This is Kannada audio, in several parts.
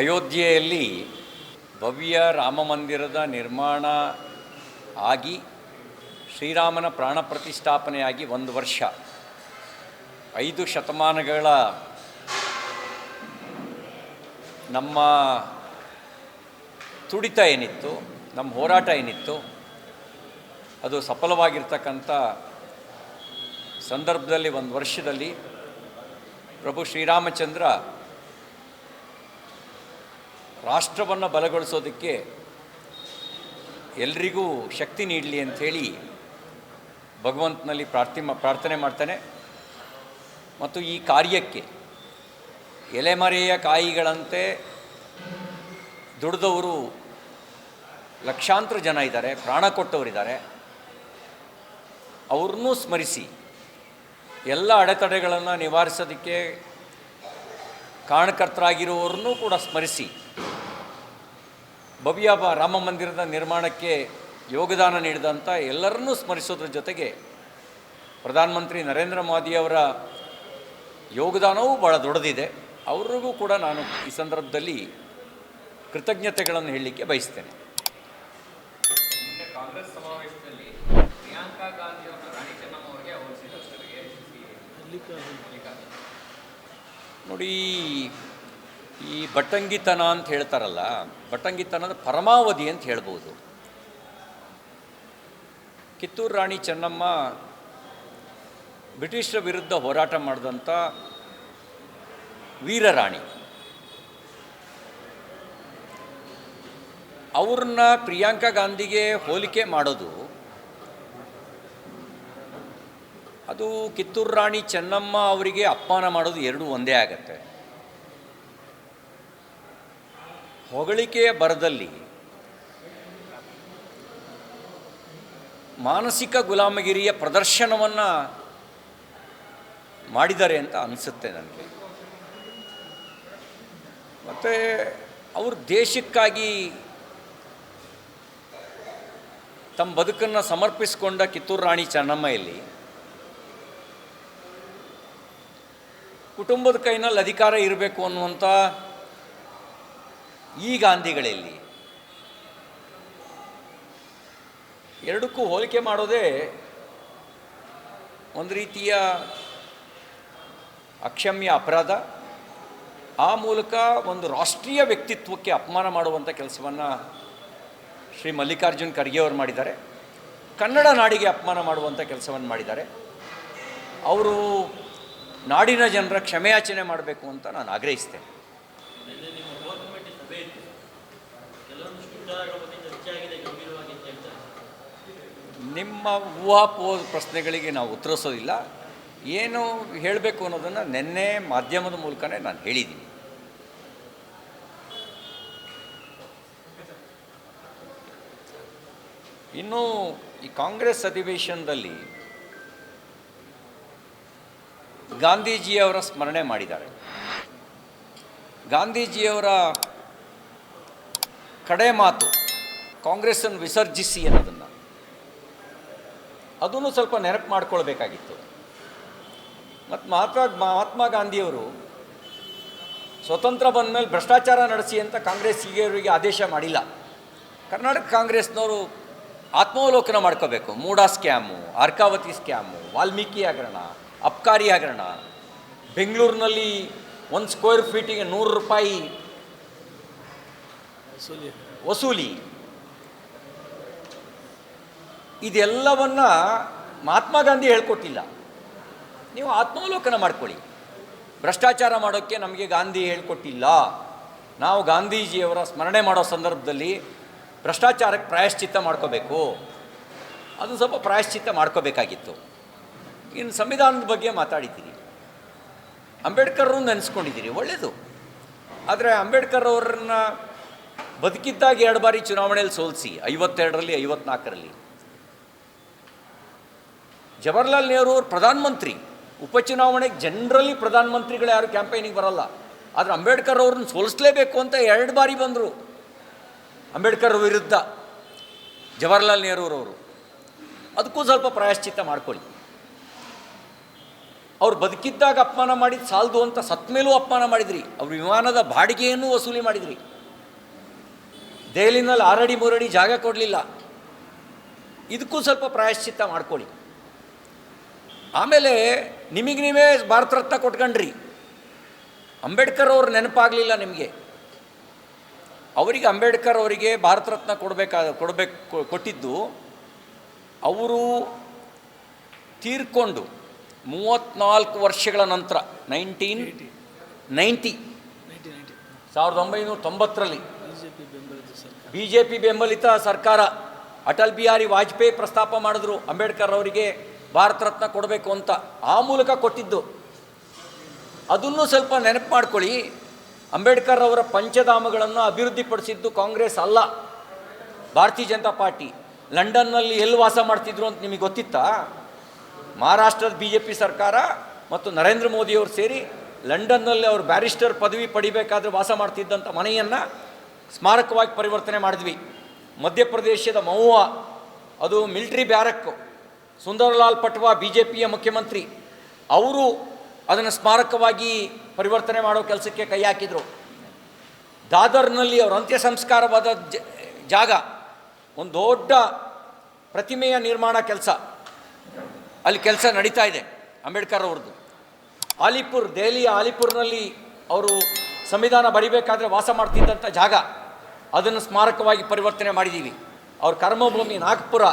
ಅಯೋಧ್ಯೆಯಲ್ಲಿ ಭವ್ಯ ರಾಮ ಮಂದಿರದ ನಿರ್ಮಾಣ ಆಗಿ ಶ್ರೀರಾಮನ ಪ್ರಾಣ ಪ್ರತಿಷ್ಠಾಪನೆಯಾಗಿ ಒಂದು ವರ್ಷ, ಐದು ಶತಮಾನಗಳ ನಮ್ಮ ತುಡಿತ ಏನಿತ್ತು, ನಮ್ಮ ಹೋರಾಟ ಏನಿತ್ತು, ಅದು ಸಫಲವಾಗಿರ್ತಕ್ಕಂಥ ಸಂದರ್ಭದಲ್ಲಿ, ಒಂದು ವರ್ಷದಲ್ಲಿ ಪ್ರಭು ಶ್ರೀರಾಮಚಂದ್ರ ರಾಷ್ಟ್ರವನ್ನು ಬಲಗೊಳಿಸೋದಕ್ಕೆ ಎಲ್ರಿಗೂ ಶಕ್ತಿ ನೀಡಲಿ ಅಂಥೇಳಿ ಭಗವಂತನಲ್ಲಿ ಪ್ರಾರ್ಥಿ ಪ್ರಾರ್ಥನೆ ಮಾಡ್ತಾನೆ. ಮತ್ತು ಈ ಕಾರ್ಯಕ್ಕೆ ಎಲೆಮರೆಯ ಕಾಯಿಗಳಂತೆ ದುಡಿದವರು ಲಕ್ಷಾಂತರ ಜನ ಇದ್ದಾರೆ, ಪ್ರಾಣ ಕೊಟ್ಟವರಿದ್ದಾರೆ. ಅವ್ರನ್ನೂ ಸ್ಮರಿಸಿ ಎಲ್ಲ ಅಡೆತಡೆಗಳನ್ನು ನಿವಾರಿಸೋದಕ್ಕೆ ಕಾರಣಕರ್ತರಾಗಿರುವವ್ರನ್ನೂ ಕೂಡ ಸ್ಮರಿಸಿ. ಭವ್ಯ ಬ- ರಾಮ ಮಂದಿರದ ನಿರ್ಮಾಣಕ್ಕೆ ಯೋಗದಾನ ನೀಡಿದಂಥ ಎಲ್ಲರನ್ನೂ ಸ್ಮರಿಸೋದ್ರ ಜೊತೆಗೆ ಪ್ರಧಾನಮಂತ್ರಿ ನರೇಂದ್ರ ಮೋದಿಯವರ ಯೋಗದಾನವೂ ಭಾಳ ದೊಡ್ಡದಿದೆ. ಅವ್ರಿಗೂ ಕೂಡ ನಾನು ಈ ಸಂದರ್ಭದಲ್ಲಿ ಕೃತಜ್ಞತೆಗಳನ್ನು ಹೇಳಲಿಕ್ಕೆ ಬಯಸ್ತೇನೆ. ಕಾಂಗ್ರೆಸ್ ಸಮಾವೇಶದಲ್ಲಿ ಪ್ರಿಯಾಂಕಾ ಗಾಂಧಿ ರಾಣಿ ಚೆನ್ನಮ್ಮ ಅವರಿಗೆ ನೋಡಿ ಈ ಬಟ್ಟಂಗಿತನ ಅಂತ ಹೇಳ್ತಾರಲ್ಲ ಬಟ್ಟಂಗಿತನದ ಪರಮಾವಧಿ ಅಂತ ಹೇಳ್ಬೋದು. ಕಿತ್ತೂರು ರಾಣಿ ಚೆನ್ನಮ್ಮ ಬ್ರಿಟಿಷರ ವಿರುದ್ಧ ಹೋರಾಟ ಮಾಡಿದಂಥ ವೀರರಾಣಿ. ಅವ್ರನ್ನ ಪ್ರಿಯಾಂಕಾ ಗಾಂಧಿಗೆ ಹೋಲಿಕೆ ಮಾಡೋದು, ಅದು ಕಿತ್ತೂರು ರಾಣಿ ಚೆನ್ನಮ್ಮ ಅವರಿಗೆ ಅಪಮಾನ ಮಾಡೋದು ಎರಡೂ ಒಂದೇ ಆಗತ್ತೆ. ಹೊಗಳಿಕೆಯ ಬರದಲ್ಲಿ ಮಾನಸಿಕ ಗುಲಾಮಗಿರಿಯ ಪ್ರದರ್ಶನವನ್ನು ಮಾಡಿದ್ದಾರೆ ಅಂತ ಅನಿಸುತ್ತೆ ನನಗೆ. ಮತ್ತು ಅವರು ದೇಶಕ್ಕಾಗಿ ತಮ್ಮ ಬದುಕನ್ನು ಸಮರ್ಪಿಸಿಕೊಂಡ ಕಿತ್ತೂರು ರಾಣಿ ಚೆನ್ನಮ್ಮ ಇಲ್ಲಿ ಕುಟುಂಬದ ಕೈನಲ್ಲಿ ಅಧಿಕಾರ ಇರಬೇಕು ಅನ್ನುವಂಥ ಈ ಗಾಂಧಿಗಳಲ್ಲಿ ಎರಡಕ್ಕೂ ಹೋಲಿಕೆ ಮಾಡೋದೇ ಒಂದು ರೀತಿಯ ಅಕ್ಷಮ್ಯ ಅಪರಾಧ, ಆ ಮೂಲಕ ಒಂದು ರಾಷ್ಟ್ರೀಯ ವ್ಯಕ್ತಿತ್ವಕ್ಕೆ ಅಪಮಾನ ಮಾಡುವಂಥ ಕೆಲಸವನ್ನು ಶ್ರೀ ಮಲ್ಲಿಕಾರ್ಜುನ್ ಖರ್ಗೆ ಮಾಡಿದ್ದಾರೆ. ಕನ್ನಡ ನಾಡಿಗೆ ಅಪಮಾನ ಮಾಡುವಂಥ ಕೆಲಸವನ್ನು ಮಾಡಿದ್ದಾರೆ. ಅವರು ನಾಡಿನ ಜನರ ಕ್ಷಮೆಯಾಚನೆ ಮಾಡಬೇಕು ಅಂತ ನಾನು ಆಗ್ರಹಿಸ್ತೇನೆ. ನಿಮ್ಮ ಊಹಾಪೋಹ ಪ್ರಶ್ನೆಗಳಿಗೆ ನಾವು ಉತ್ತರಿಸೋದಿಲ್ಲ. ಏನು ಹೇಳಬೇಕು ಅನ್ನೋದನ್ನು ನಿನ್ನೆ ಮಾಧ್ಯಮದ ಮೂಲಕನೇ ನಾನು ಹೇಳಿದ್ದೀನಿ. ಇನ್ನು ಈ ಕಾಂಗ್ರೆಸ್ ಅಧಿವೇಶನದಲ್ಲಿ ಗಾಂಧೀಜಿಯವರ ಸ್ಮರಣೆ ಮಾಡಿದ್ದಾರೆ. ಗಾಂಧೀಜಿಯವರ ಕಡೆ ಮಾತು ಕಾಂಗ್ರೆಸ್ಸನ್ನು ವಿಸರ್ಜಿಸಿ ಅನ್ನೋದನ್ನು. ಅದನ್ನು ಸ್ವಲ್ಪ ನೆನಪು ಮಾಡ್ಕೊಳ್ಬೇಕಾಗಿತ್ತು. ಮತ್ತು ಮಹಾತ್ಮ ಮಹಾತ್ಮ ಗಾಂಧಿಯವರು ಸ್ವತಂತ್ರ ಬಂದ ಮೇಲೆ ಭ್ರಷ್ಟಾಚಾರ ನಡೆಸಿ ಅಂತ ಕಾಂಗ್ರೆಸ್ ಹೀಗೆಯವರಿಗೆ ಆದೇಶ ಮಾಡಿಲ್ಲ. ಕರ್ನಾಟಕ ಕಾಂಗ್ರೆಸ್ನವರು ಆತ್ಮಾವಲೋಕನ ಮಾಡ್ಕೋಬೇಕು. ಮೂಡಾ ಸ್ಕ್ಯಾಮು ಅರ್ಕಾವತಿ ಸ್ಕ್ಯಾಮು ವಾಲ್ಮೀಕಿ ಹಗರಣ ಅಬ್ಕಾರಿ ಹಗರಣ. ಬೆಂಗಳೂರಿನಲ್ಲಿ ಒಂದು ಸ್ಕ್ವೇರ್ ಫೀಟಿಗೆ ನೂರು ರೂಪಾಯಿ ವಸೂಲಿ. ಇದೆಲ್ಲವನ್ನ ಮಹಾತ್ಮ ಗಾಂಧಿ ಹೇಳ್ಕೊಟ್ಟಿಲ್ಲ. ನೀವು ಆತ್ಮಾವಲೋಕನ ಮಾಡ್ಕೊಳ್ಳಿ. ಭ್ರಷ್ಟಾಚಾರ ಮಾಡೋಕ್ಕೆ ನಮಗೆ ಗಾಂಧಿ ಹೇಳ್ಕೊಟ್ಟಿಲ್ಲ. ನಾವು ಗಾಂಧೀಜಿಯವರ ಸ್ಮರಣೆ ಮಾಡೋ ಸಂದರ್ಭದಲ್ಲಿ ಭ್ರಷ್ಟಾಚಾರಕ್ಕೆ ಪ್ರಾಯಶ್ಚಿತ್ತ ಮಾಡ್ಕೋಬೇಕು. ಅದು ಸ್ವಲ್ಪ ಪ್ರಾಯಶ್ಚಿತ್ತ ಮಾಡ್ಕೋಬೇಕಾಗಿತ್ತು. ಇನ್ನು ಸಂವಿಧಾನದ ಬಗ್ಗೆ ಮಾತಾಡಿದ್ದೀರಿ. ಅಂಬೇಡ್ಕರ್ ನೆನೆಸ್ಕೊಂಡಿದ್ದೀರಿ ಒಳ್ಳೆಯದು ಆದರೆ ಅಂಬೇಡ್ಕರ್ ಅವ್ರನ್ನ ಬದುಕಿದ್ದಾಗ ಎರಡು ಬಾರಿ ಚುನಾವಣೆಯಲ್ಲಿ ಸೋಲಿಸಿ, ಐವತ್ತೆರಡರಲ್ಲಿ, ಐವತ್ನಾಲ್ಕರಲ್ಲಿ. ಜವಾಹರ್ಲಾಲ್ ನೆಹರು ಅವರು ಪ್ರಧಾನಮಂತ್ರಿ ಉಪಚುನಾವಣೆಗೆ ಜನರಲಿ ಪ್ರಧಾನಮಂತ್ರಿಗಳು ಯಾರು ಕ್ಯಾಂಪೇನಿಗೆ ಬರಲ್ಲ. ಆದರೆ ಅಂಬೇಡ್ಕರ್ ಅವ್ರನ್ನ ಸೋಲಿಸಲೇಬೇಕು ಅಂತ ಎರಡು ಬಾರಿ ಬಂದರು. ಅಂಬೇಡ್ಕರ್ ವಿರುದ್ಧ ಜವಾಹರ್ಲಾಲ್ ನೆಹರೂರವರು ಅದಕ್ಕೂ ಸ್ವಲ್ಪ ಪ್ರಾಯಶ್ಚಿತ್ತ ಮಾಡ್ಕೊಳ್ಳಿ. ಅವ್ರು ಬದುಕಿದ್ದಾಗ ಅಪಮಾನ ಮಾಡಿದ್ದು ಸಾಲದು ಅಂತ ಸತ್ ಮೇಲೂ ಅಪಮಾನ ಮಾಡಿದ್ರಿ. ಅವ್ರ ವಿಮಾನದ ಬಾಡಿಗೆಯನ್ನು ವಸೂಲಿ ಮಾಡಿದ್ರಿ. ದೆಹಲಿನಲ್ಲಿ ಆರಡಿ ಮೂರಡಿ ಜಾಗ ಕೊಡಲಿಲ್ಲ. ಇದಕ್ಕೂ ಸ್ವಲ್ಪ ಪ್ರಾಯಶ್ಚಿತ್ತ ಮಾಡ್ಕೊಳ್ಳಿ. ಆಮೇಲೆ ನಿಮಗೆ ನೀವೇ ಭಾರತ ರತ್ನ ಕೊಟ್ಕೊಂಡ್ರಿ. ಅಂಬೇಡ್ಕರ್ ಅವ್ರ ನೆನಪಾಗಲಿಲ್ಲ ನಿಮಗೆ. ಅವರಿಗೆ ಅಂಬೇಡ್ಕರ್ ಅವರಿಗೆ ಭಾರತ ರತ್ನ ಕೊಡಬೇಕಾದ, ಕೊಡಬೇಕು ಕೊಟ್ಟಿದ್ದು. ಅವರು ತೀರ್ಕೊಂಡು ಮೂವತ್ತ್ನಾಲ್ಕು ವರ್ಷಗಳ ನಂತರ, ನೈನ್ಟೀನ್ ನೈಂಟಿ ಸಾವಿರದ ಒಂಬೈನೂರ ತೊಂಬತ್ತರಲ್ಲಿ ಬಿ ಜೆ ಪಿ ಬೆಂಬಲಿತ ಸರ್ಕಾರ, ಅಟಲ್ ಬಿಹಾರಿ ವಾಜಪೇಯಿ ಪ್ರಸ್ತಾಪ ಮಾಡಿದ್ರು ಅಂಬೇಡ್ಕರ್ ಅವರಿಗೆ. ಭಾರತ ರತ್ನ ಕೊಡಬೇಕು ಅಂತ ಆ ಮೂಲಕ ಕೊಟ್ಟಿದ್ದು. ಅದನ್ನು ಸ್ವಲ್ಪ ನೆನಪು ಮಾಡ್ಕೊಳ್ಳಿ. ಅಂಬೇಡ್ಕರ್ ಅವರ ಪಂಚಧಾಮಗಳನ್ನು ಅಭಿವೃದ್ಧಿಪಡಿಸಿದ್ದು ಕಾಂಗ್ರೆಸ್ ಅಲ್ಲ. ಭಾರತೀಯ ಜನತಾ ಪಾರ್ಟಿ. ಲಂಡನ್ನಲ್ಲಿ ಎಲ್ಲಿ ವಾಸ ಮಾಡ್ತಿದ್ರು ಅಂತ ನಿಮಗೆ ಗೊತ್ತಿತ್ತಾ? ಮಹಾರಾಷ್ಟ್ರದ ಬಿ ಜೆ ಪಿ ಸರ್ಕಾರ ಮತ್ತು ನರೇಂದ್ರ ಮೋದಿಯವರು ಸೇರಿ ಲಂಡನ್ನಲ್ಲಿ ಅವರು ಬ್ಯಾರಿಸ್ಟರ್ ಪದವಿ ಪಡಿಬೇಕಾದ್ರೆ ವಾಸ ಮಾಡ್ತಿದ್ದಂಥ ಮನೆಯನ್ನು ಸ್ಮಾರಕವಾಗಿ ಪರಿವರ್ತನೆ ಮಾಡಿದ್ವಿ. ಮಧ್ಯಪ್ರದೇಶದ ಮಹುವಾ. ಅದು military barrack. Sundarlal Patwa B J ಪಿಯ ಮುಖ್ಯಮಂತ್ರಿ, ಅವರು ಅದನ್ನು ಸ್ಮಾರಕವಾಗಿ ಪರಿವರ್ತನೆ ಮಾಡೋ ಕೆಲಸಕ್ಕೆ ಕೈ ಹಾಕಿದರು. ದಾದರ್ನಲ್ಲಿ ಅವರ ಅಂತ್ಯ ಸಂಸ್ಕಾರವಾದ ಜಾಗ, ಒಂದು ದೊಡ್ಡ ಪ್ರತಿಮೆಯ ನಿರ್ಮಾಣ ಕೆಲಸ. ಅಲ್ಲಿ ಕೆಲಸ ನಡೀತಾ ಇದೆ, ಅಂಬೇಡ್ಕರ್ ಅವ್ರದ್ದು. ಆಲಿಪುರ್, ದೆಹಲಿಯ ಆಲಿಪುರ್ನಲ್ಲಿ ಅವರು ಸಂವಿಧಾನ ಬರಿಬೇಕಾದ್ರೆ ವಾಸ ಮಾಡ್ತಿದ್ದಂಥ ಜಾಗ. ಅದನ್ನು ಸ್ಮಾರಕವಾಗಿ ಪರಿವರ್ತನೆ ಮಾಡಿದ್ದೀವಿ ಅವ್ರ ಕರ್ಮಭೂಮಿ ನಾಗ್ಪುರ.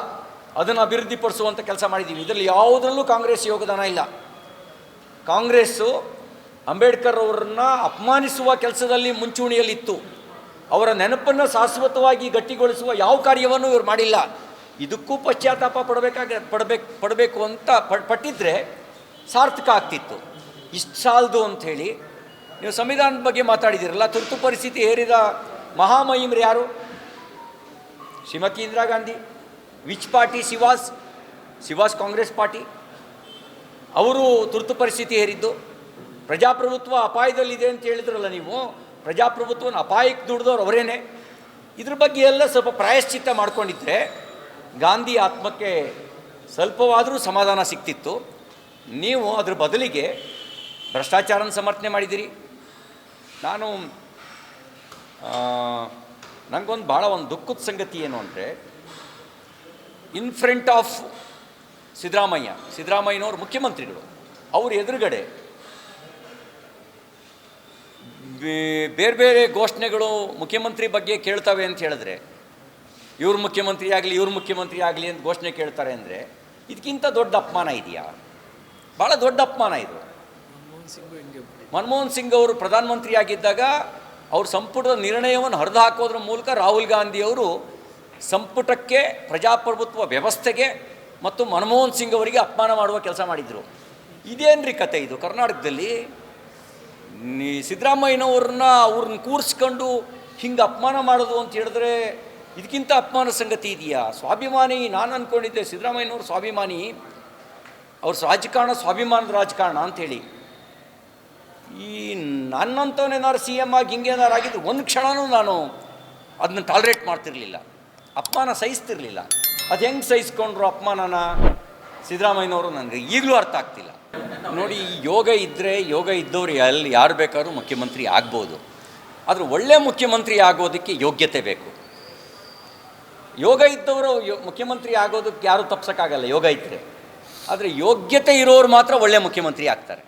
ಅದನ್ನು ಅಭಿವೃದ್ಧಿಪಡಿಸುವಂಥ ಕೆಲಸ ಮಾಡಿದ್ದೀವಿ ಇದರಲ್ಲಿ ಯಾವುದರಲ್ಲೂ ಕಾಂಗ್ರೆಸ್ ಯೋಗದಾನ ಇಲ್ಲ. ಕಾಂಗ್ರೆಸ್ಸು ಅಂಬೇಡ್ಕರ್ ಅವರನ್ನ ಅಪಮಾನಿಸುವ ಕೆಲಸದಲ್ಲಿ ಮುಂಚೂಣಿಯಲ್ಲಿತ್ತು. ಅವರ ನೆನಪನ್ನು ಶಾಶ್ವತವಾಗಿ ಗಟ್ಟಿಗೊಳಿಸುವ ಯಾವ ಕಾರ್ಯವನ್ನು ಇವರು ಮಾಡಿಲ್ಲ. ಇದಕ್ಕೂ ಪಶ್ಚಾತ್ತಾಪ ಪಡಬೇಕಾಗ, ಪಡಬೇಕು ಪಡಬೇಕು ಅಂತ ಪಟ್ಟಿದ್ರೆ ಸಾರ್ಥಕ ಆಗ್ತಿತ್ತು. ಇಷ್ಟು ಸಾಲದು ಅಂಥೇಳಿ ನೀವು ಸಂವಿಧಾನದ ಬಗ್ಗೆ ಮಾತಾಡಿದಿರಲ್ಲ, ತುರ್ತು ಪರಿಸ್ಥಿತಿ ಹೇರಿದ ಮಹಾಮಹಿಮ್ರು ಯಾರು? Shrimati Indira Gandhi. Which party Shivas Shivas Congress party ಅವರು ತುರ್ತು ಪರಿಸ್ಥಿತಿ ಹೇರಿದ್ದು. ಪ್ರಜಾಪ್ರಭುತ್ವ ಅಪಾಯದಲ್ಲಿದೆ ಅಂತ ಹೇಳಿದ್ರಲ್ಲ ನೀವು. ಪ್ರಜಾಪ್ರಭುತ್ವನ ಅಪಾಯಕ್ಕೆ ದುಡ್ದವ್ರು ಅವರೇನೆ. ಇದ್ರ ಬಗ್ಗೆ ಎಲ್ಲ ಸ್ವಲ್ಪ ಪ್ರಾಯಶ್ಚಿತ್ತ ಮಾಡ್ಕೊಂಡಿದ್ರೆ ಗಾಂಧಿ ಆತ್ಮಕ್ಕೆ ಸ್ವಲ್ಪವಾದರೂ ಸಮಾಧಾನ ಸಿಕ್ತಿತ್ತು. ನೀವು ಅದ್ರ ಬದಲಿಗೆ ಭ್ರಷ್ಟಾಚಾರನ ಸಮರ್ಥನೆ ಮಾಡಿದ್ದೀರಿ ನಾನು ನನಗೊಂದು ಭಾಳ ಒಂದು ದುಃಖದ ಸಂಗತಿ ಏನು ಅಂದರೆ ಇನ್ ಫ್ರಂಟ್ ಆಫ್ ಸಿದ್ದರಾಮಯ್ಯ ಸಿದ್ದರಾಮಯ್ಯನವರು ಮುಖ್ಯಮಂತ್ರಿಗಳು ಅವ್ರ ಎದುರುಗಡೆ ಬೇರೆ ಬೇರೆ ಘೋಷಣೆಗಳು ಮುಖ್ಯಮಂತ್ರಿ ಬಗ್ಗೆ ಕೇಳ್ತವೆ ಅಂತ ಹೇಳಿದ್ರೆ ಇವ್ರ ಮುಖ್ಯಮಂತ್ರಿ ಆಗಲಿ ಇವ್ರ ಮುಖ್ಯಮಂತ್ರಿ ಆಗಲಿ ಅಂತ ಘೋಷಣೆ ಕೇಳ್ತಾರೆ ಅಂದರೆ ಇದಕ್ಕಿಂತ ದೊಡ್ಡ ಅಪಮಾನ ಇದೆಯಾ ಭಾಳ ದೊಡ್ಡ ಅಪಮಾನ ಇದು ಮನಮೋಹನ್ ಸಿಂಗ್ ಅವರು ಪ್ರಧಾನಮಂತ್ರಿ ಆಗಿದ್ದಾಗ ಅವ್ರ ಸಂಪುಟದ ನಿರ್ಣಯವನ್ನು ಹರಿದು ಹಾಕೋದ್ರ ಮೂಲಕ ರಾಹುಲ್ ಗಾಂಧಿಯವರು ಸಂಪುಟಕ್ಕೆ, ಪ್ರಜಾಪ್ರಭುತ್ವ ವ್ಯವಸ್ಥೆಗೆ ಮತ್ತು ಮನಮೋಹನ್ ಸಿಂಗ್ ಅವರಿಗೆ ಅಪಮಾನ ಮಾಡುವ ಕೆಲಸ ಮಾಡಿದರು. ಇದೇನ್ರಿ ಕತೆ ಇದು? ಕರ್ನಾಟಕದಲ್ಲಿ ನೀ ಸಿದ್ದರಾಮಯ್ಯನವ್ರನ್ನ ಅವ್ರನ್ನ ಕೂರಿಸ್ಕೊಂಡು ಹಿಂಗೆ ಅಪಮಾನ ಮಾಡೋದು ಅಂತ ಹೇಳಿದ್ರೆ ಇದಕ್ಕಿಂತ ಅಪಮಾನ ಸಂಗತಿ ಇದೆಯಾ? ಸ್ವಾಭಿಮಾನಿ, ನಾನು ಅಂದ್ಕೊಂಡಿದ್ದೆ ಸಿದ್ದರಾಮಯ್ಯನವ್ರ ಸ್ವಾಭಿಮಾನಿ, ಅವ್ರ ರಾಜಕಾರಣ ಸ್ವಾಭಿಮಾನದ ರಾಜಕಾರಣ ಅಂಥೇಳಿ ಈ ನನ್ನಂಥವನೇನಾರು ಸಿ ಎಂ ಆಗಿ ಹಿಂಗೇನಾರು ಆಗಿದ್ರು ಒಂದು ಕ್ಷಣವೂ ನಾನು ಅದನ್ನ ಟಾಲರೇಟ್ ಮಾಡ್ತಿರ್ಲಿಲ್ಲ. ಅಪಮಾನ ಸಹಿಸ್ತಿರ್ಲಿಲ್ಲ. ಅದು ಹೆಂಗೆ ಸಹಿಸ್ಕೊಂಡ್ರು ಅಪಮಾನನ? ಸಿದ್ದರಾಮಯ್ಯನವರು ನನಗೆ ಈಗಲೂ ಅರ್ಥ ಆಗ್ತಿಲ್ಲ. ನೋಡಿ ಯೋಗ ಇದ್ದರೆ ಯೋಗ ಇದ್ದವ್ರು ಎಲ್ಲಿ ಯಾರು ಬೇಕಾದ್ರೂ ಮುಖ್ಯಮಂತ್ರಿ ಆಗ್ಬೋದು. ಆದರೆ ಒಳ್ಳೆ ಮುಖ್ಯಮಂತ್ರಿ ಆಗೋದಕ್ಕೆ ಯೋಗ್ಯತೆ ಬೇಕು. ಯೋಗ ಇದ್ದವರು ಮುಖ್ಯಮಂತ್ರಿ ಆಗೋದಕ್ಕೆ ಯಾರೂ ತಪ್ಸೋಕ್ಕಾಗಲ್ಲ, ಯೋಗ ಇದ್ದರೆ ಆದರೆ ಯೋಗ್ಯತೆ ಇರೋರು ಮಾತ್ರ ಒಳ್ಳೆ ಮುಖ್ಯಮಂತ್ರಿ ಆಗ್ತಾರೆ.